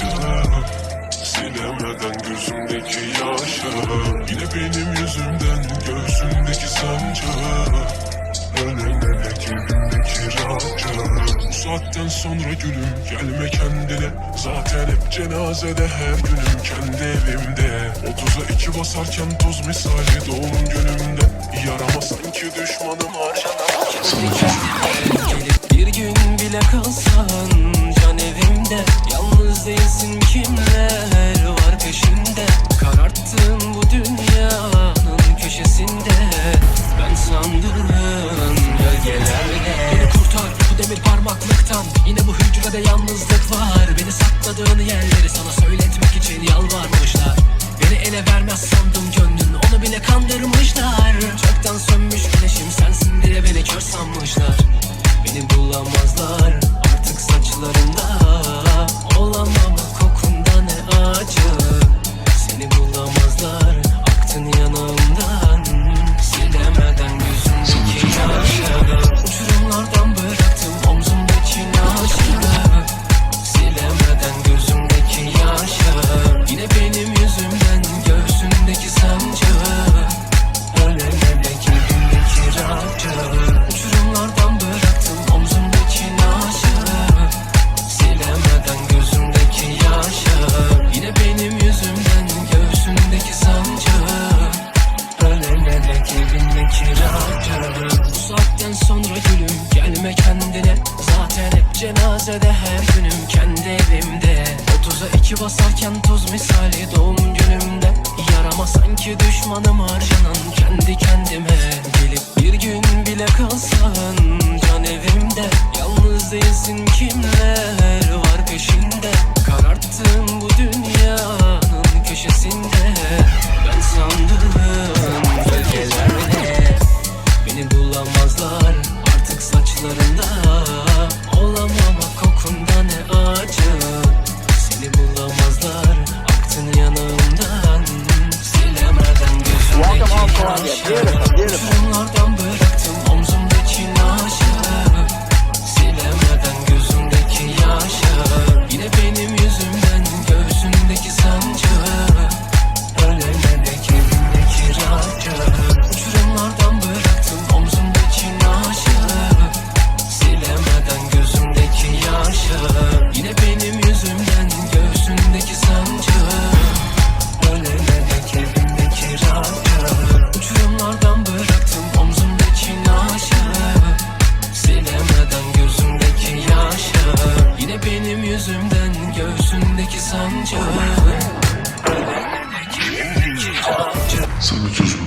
karşıla Silemeden gözümdeki yaşa. Yine benim yüzümden göğsümdeki sanca Ölen elek evimdeki rahatça Bu saatten sonra gülüm gelme kendine. Zaten hep cenazede her günüm kendi evimde. Otuza iki basarken toz misali doğum günümde. Yarama sanki düşmanım harcanamaz. Gelip bir gün bile kalsan evimde Yalnız değilsin kimler var peşinde Kararttığın bu dünyanın köşesinde. Ben sandım gölgelerle Beni kurtar bu demir parmaklıktan. Yine bu hücrede yalnızlık var. Beni sakladığın yerleri sana söyletmek cenazede her günüm kendi evimde. 30'a iki basarken toz misali doğum günümde. Yarama sanki düşmanım harcanan kendi kendime. Gelip bir gün bile kalsan can evimde. Yalnız değilsin kimler Yeah. beautiful. Sana söz